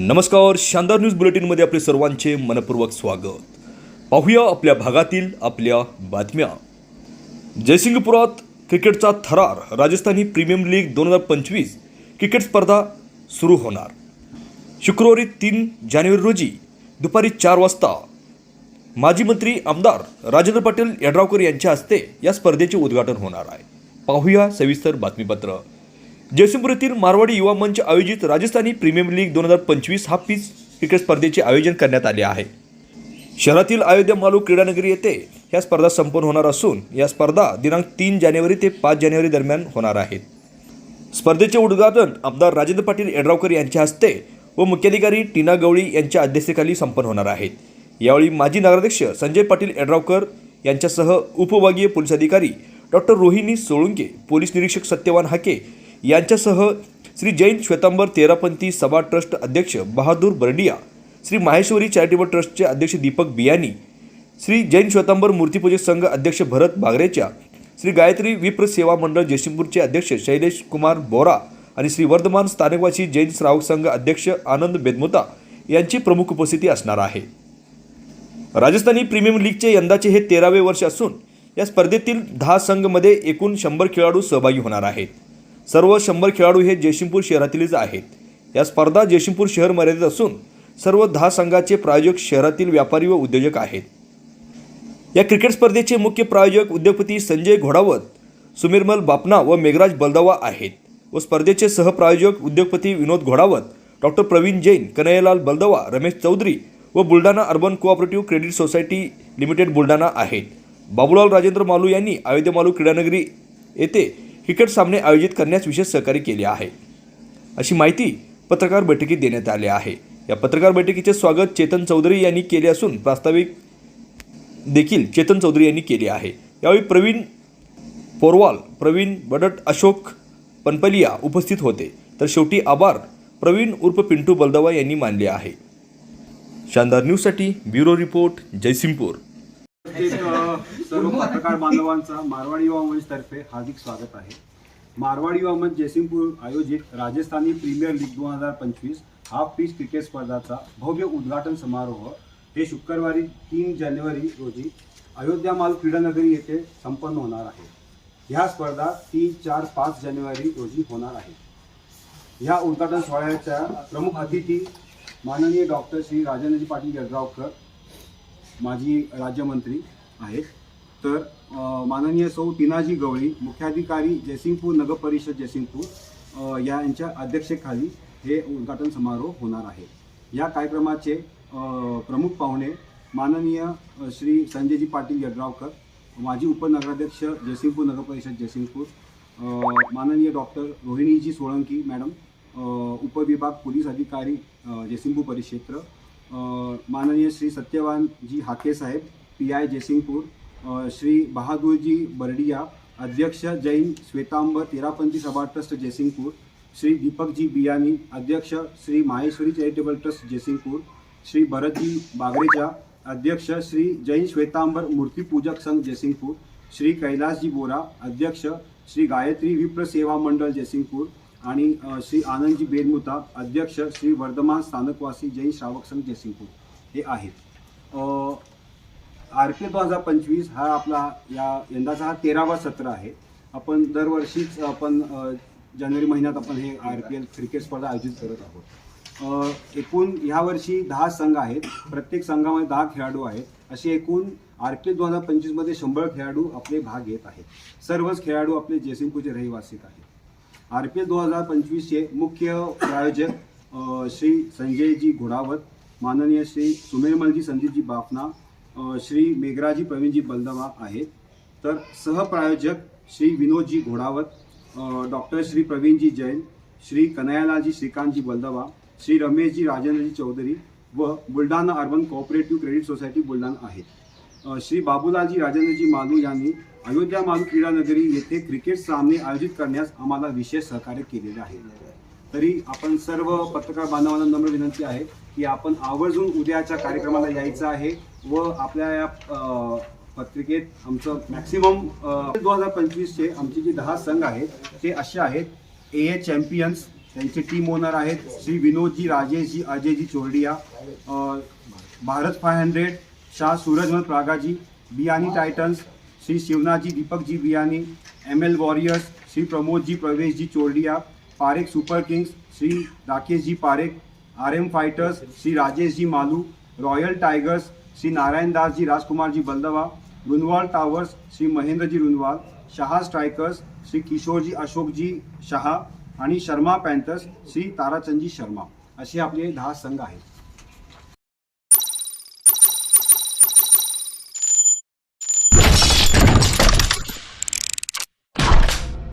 नमस्कार शानदार न्यूज बुलेटिनमध्ये आपले सर्वांचे मनपूर्वक स्वागत. पाहूया आपल्या भागातील आपल्या बातम्या. जयसिंगपुरात क्रिकेटचा थरार राजस्थानी प्रीमियम लीग दोन हजार पंचवीस क्रिकेट स्पर्धा सुरू होणार. शुक्रवारी तीन जानेवारी रोजी दुपारी चार वाजता माजी मंत्री आमदार राजेंद्र पाटील यड्रावकर यांच्या हस्ते या स्पर्धेचे उद्घाटन होणार आहे. पाहूया सविस्तर बातमीपत्र. जयसिंगपूर येथील मारवाडी युवा मंच आयोजित राजस्थानी प्रीमियम लीग दोन हजार पंचवीस हा पीच क्रिकेट स्पर्धेचे आयोजन करण्यात आले आहे. शहरातील अयोध्या मालू क्रीडानगरी येथे ह्या स्पर्धा संपन्न होणार असून या स्पर्धा दिनांक तीन जानेवारी ते पाच जानेवारी दरम्यान होणार आहेत. स्पर्धेचे उद्घाटन आमदार राजेंद्र पाटील यड्रावकर यांच्या हस्ते व मुख्याधिकारी टीना गवळी यांच्या अध्यक्षतेखाली संपन्न होणार आहेत. यावेळी माजी नगराध्यक्ष संजय पाटील यड्रावकर यांच्यासह उपविभागीय पोलीस अधिकारी डॉक्टर रोहिणी सोळुंके पोलीस निरीक्षक सत्यवान हाके यांच्यासह श्री जैन श्वेतांबर तेरापंथी सभा ट्रस्ट अध्यक्ष बहादूर बर्डिया श्री माहेश्वरी चॅरिटेबल ट्रस्टचे अध्यक्ष दीपक बियानी श्री जैन श्वेतांबर मूर्तीपूजक संघ अध्यक्ष भरत बागरेच्या श्री गायत्री विप्र सेवा मंडळ जयसिंगपूरचे अध्यक्ष शैलेश कुमार बोरा आणि श्री वर्धमान स्थानकवासी जैन श्रावक संघ अध्यक्ष आनंद बेदमुता यांची प्रमुख उपस्थिती असणार आहे. राजस्थानी प्रीमियम लीगचे यंदाचे हे तेरावे वर्ष असून या स्पर्धेतील दहा संघमध्ये एकूण शंभर खेळाडू सहभागी होणार आहेत. सर्व शंभर खेळाडू हे जयसिंगपूर शहरातीलच आहेत. या स्पर्धा जयसिंगपूर शहर मर्यादित असून सर्व दहा संघाचे प्रायोजक शहरातील व्यापारी व उद्योजक आहेत. या क्रिकेट स्पर्धेचे मुख्य प्रायोजक उद्योगपती संजय घोडावत सुमिरमल बापना व मेघराज बलदावा आहेत व स्पर्धेचे सहप्रायोजक उद्योगपती विनोद घोडावत डॉक्टर प्रवीण जैन कन्हैयालाल बलदवा रमेश चौधरी व Buldhana urban cooperative credit society limited Buldhana आहेत. बाबूलाल राजेंद्र मालू यांनी अयोध्या मालू क्रीडानगरी येथे क्रिकेट सामने आयोजित करण्यास विशेष सहकार्य केले आहे. अशी माहिती पत्रकार बैठकीत देण्यात आली आहे. या पत्रकार बैठकीचे स्वागत चेतन चौधरी यांनी केले असून प्रास्ताविक देखील चेतन चौधरी यांनी केले आहे. यावेळी प्रवीण पोरवाल प्रवीण बडट अशोक पनपलिया उपस्थित होते. तर शेवटी आभार प्रवीण उर्फ पिंटू बलदवा यांनी मानले आहे. शानदार न्यूजसाठी ब्युरो रिपोर्ट जयसिंगपूर. सर्व पत्रकार बांधवांचा मारवाडी युवा मंचतर्फे हार्दिक स्वागत आहे. मारवाडी युवा मंच जयसिंगपूर आयोजित राजस्थानी प्रीमियर लीग दोन हजार पंचवीस हाफ पीच क्रिकेट स्पर्धाचा भव्य उद्घाटन समारोह हे शुक्रवारी तीन जानेवारी रोजी अयोध्या माल क्रीडानगरी येथे संपन्न होणार आहे. ह्या स्पर्धा तीन चार पाच जानेवारी रोजी होणार आहे. ह्या उद्घाटन सोहळ्याच्या प्रमुख अतिथी माननीय डॉक्टर श्री राजेंद्रजी पाटील यड्रावकर माजी राज्यमंत्री आहेत. तर माननीय सौ तिनाजी गवळी मुख्याधिकारी जयसिंगपूर नगर परिषद जयसिंगपूर यांच्या अध्यक्षतेखाली हे उद्घाटन समारोह होणार आहे. या कार्यक्रमाचे प्रमुख पाहुणे माननीय श्री संजयजी पाटील यड्रावकर माजी उपनगराध्यक्ष जयसिंगपूर नगर परिषद जयसिंगपूर माननीय डॉक्टर रोहिणीजी सोळंकी मॅडम उपविभाग पोलीस अधिकारी जयसिंगपूर परिक्षेत्र माननीय श्री सत्यवानजी हाके साहेब पी आय जयसिंगपूर श्री बहादूरजी बर्डिया अध्यक्ष जैन श्वेतांबर तेरापंथी सभा ट्रस्ट जयसिंगपूर श्री दीपकजी बियानी अध्यक्ष श्री माहेश्वरी चॅरिटेबल ट्रस्ट जयसिंगपूर श्री भरतजी बागरेजा अध्यक्ष श्री जैन श्वेतांबर मूर्तिपूजक संघ जयसिंगपूर श्री कैलासजी बोरा अध्यक्ष श्री गायत्री विप्र सेवा मंडळ जयसिंगपूर आणि श्री आनंदजी बेनमुता अध्यक्ष श्री वर्धमान स्थानकवासी जैन श्रावक संघ जयसिंगपूर. हे आहेत. आर पी दोन हजार पंचवीस हा आपला या यंदाचा हा तेरावा सत्र आहे. आपण दरवर्षीच आपण जानेवारी महिन्यात आपण हे आर पी एल क्रिकेट स्पर्धा आयोजित करत आहोत. एकूण ह्या वर्षी दहा संघ आहेत. प्रत्येक संघामध्ये दहा खेळाडू आहेत. असे एकूण आर पी एल दोन हजार पंचवीसमध्ये शंभर खेळाडू आपले भाग घेत आहेत. सर्वच खेळाडू आपले जयसिंगपूरचे रहिवासीत आहेत. आर पी एल दोन हजार पंचवीसचे मुख्य प्रायोजक श्री संजयजी घोडावत माननीय श्री सुमेरमलजी संदीपजी बाफना श्री मेघराजी प्रवीणजी बलदवा आहेत. तर सहप्रायोजक श्री विनोदजी घोडावत डॉक्टर श्री प्रवीणजी जैन श्री कनयालाजी श्रीकांतजी बलदवा श्री रमेशजी राजेंद्रजी चौधरी व Buldhana urban cooperative credit society Buldhana आहेत. श्री बाबूलालजी राजेंद्रजी मालू यांनी अयोध्या मालू क्रीडानगरी येथे क्रिकेट सामने आयोजित करण्यास आम्हाला विशेष सहकार्य केलेले आहे. तरी आपण सर्व पत्रकार बांधवांना नम्र विनंती आहे की आपण आवर्जून उद्याच्या कार्यक्रमाला यायचं आहे व आपल्या या पत्रिकेत आमचं मॅक्सिमम दोन हजार पंचवीसचे आमचे जे दहा संघ आहेत ते असे आहेत. ए ए चॅम्पियन्स त्यांचे टीम ओनर आहेत. Shri Vinodji Rajeshji Ajayji Chordia Bharat five hundred Shah Surajmal Pragaji Biyani titans Shri Shivnaji Deepakji Biyani M L warriors Shri Pramodji Praveshji Chordia Parekh super kings Shri Rakeshji Parekh R M fighters Shri Rajeshji Malu royal tigers Shri Narayandasji Rajkumarji Baldwa Runwal towers Shri Mahendraji Runwal Shah strikers Shri Kishorji Ashokji Shah आणि Sharma Panthers Shri Tarachandji Sharma. असे आपले दहा संघ आहेत.